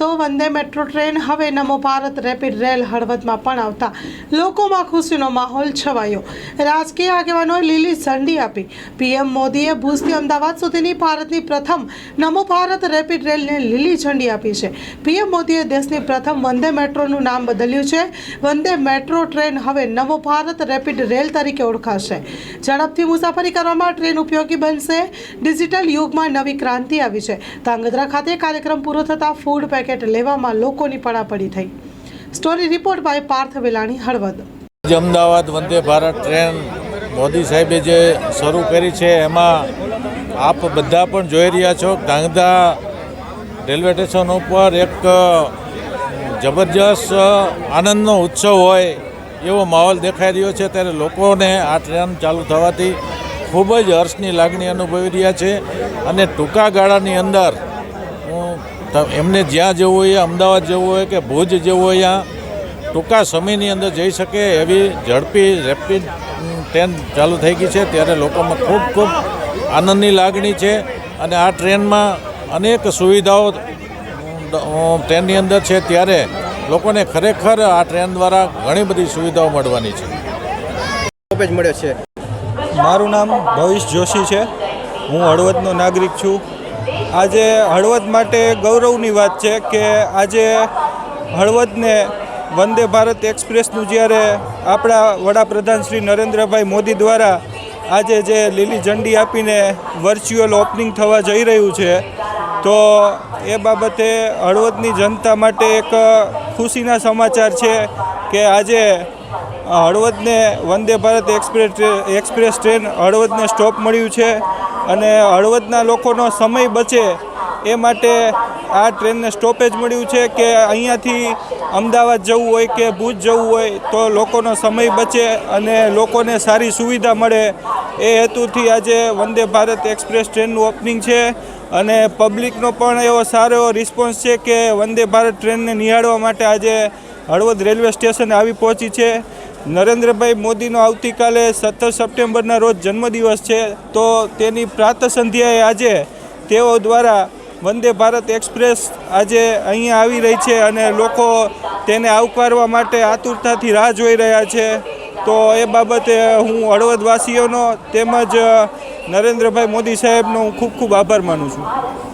તો વંદે metro train હવે Namo Bharat rapid rail હળવદમાં પણ આવતા લોકોમાં ખુશીનો માહોલ છવાયો. રાજકીય આગેવાનોએ લીલી ઝંડી આપી. પીએમ મોદીએ ભુજથી અમદાવાદ સુધીની ભારતની પ્રથમ નમો ભારત રેપિડ રેલને લીલી ઝંડી આપી છે. પીએમ મોદીએ દેશની પ્રથમ વંદે મેટ્રોનું નામ બદલ્યું છે. વંદે મેટ્રો ટ્રેન હવે નમો ભારત રેપિડ રેલ તરીકે ઓળખાશે. ઝડપથી મુસાફરી કરવામાં ટ્રેન ઉપયોગી બનશે. ડિજિટલ યુગમાં નવી ક્રાંતિ આવી છે. ધાંગધ્રા ખાતે કાર્યક્રમ પૂરો થતાં ફૂડ પેકેટ લેવામાં લોકોની પડાપડી થઈ. Story report by Parth Velani, Halvad. Ahmedabad Vande Bharat train Modi સાહેબે જે શરૂ કરી છે, એમાં આપ બધા પણ જોઈ રહ્યા છો, ગાંધા રેલવે સ્ટેશન ઉપર એક જબરજસ્ત આનંદનો ઉત્સવ હોય એવો માહોલ દેખાઈ રહ્યો છે, ત્યારે લોકોને આ ટ્રેન ચાલુ થવાથી ખૂબ જ હર્ષની લાગણી અનુભવી રહ્યા છે. અને ટૂંકા ગાળાની અંદર એમને જ્યાં જવું હોય અમદાવાદ જવું હોય કે ભુજ જવું હોય ત્યાં ટૂંકા સમયની અંદર જઈ શકે એવી ઝડપી રેપિડ ટ્રેન ચાલુ થઈ ગઈ છે. ત્યારે લોકોમાં ખૂબ ખૂબ આનંદની લાગણી છે. અને આ ટ્રેનમાં અનેક સુવિધાઓ ટ્રેનની અંદર છે. ત્યારે લોકોને ખરેખર આ ટ્રેન દ્વારા ઘણી બધી સુવિધાઓ મળવાની છે. મળે મળ્યો છે. મારું નામ ભવિષ જોશી છે. હું હળવદનો નાગરિક છું. આજે હળવદ માટે ગૌરવની વાત છે કે આજે હળવદને વંદે ભારત એક્સપ્રેસનું જ્યારે આપણા વડાપ્રધાન શ્રી નરેન્દ્રભાઈ મોદી દ્વારા આજે જે લીલી ઝંડી આપીને વર્ચ્યુઅલ ઓપનિંગ થવા જઈ રહ્યું છે, તો એ બાબતે હળવદની જનતા માટે એક ખુશીના સમાચાર છે કે આજે હળવદને Vande Bharat express express train હળવદને stop મળ્યું છે. અને હળવદના લોકોનો સમય બચે એ માટે આ ટ્રેનને સ્ટોપેજ મળ્યું છે કે અહીંયાથી અમદાવાદ જવું હોય કે ભુજ જવું હોય તો લોકોનો સમય બચે અને લોકોને સારી સુવિધા મળે. એ હેતુથી આજે વંદે ભારત એક્સપ્રેસ ટ્રેનનું ઓપનિંગ છે અને પબ્લિકનો પણ એવો સારો એવો રિસ્પોન્સ છે કે વંદે ભારત ટ્રેનને નિહાળવા માટે આજે હળવદ રેલવે સ્ટેશન આવી પહોંચી છે. નરેન્દ્રભાઈ મોદીનો આવતીકાલે સત્તર સપ્ટેમ્બરના રોજ જન્મદિવસ છે, તો તેની પ્રાત સંધ્યાએ આજે તેઓ દ્વારા વંદે ભારત એક્સપ્રેસ આજે અહીંયા આવી રહી છે અને લોકો તેને આવકારવા માટે આતુરતાથી રાહ જોઈ રહ્યા છે. તો એ બાબતે હું હળવદવાસીઓનો તેમજ નરેન્દ્રભાઈ મોદી સાહેબનો હું ખૂબ ખૂબ આભાર માનું છું.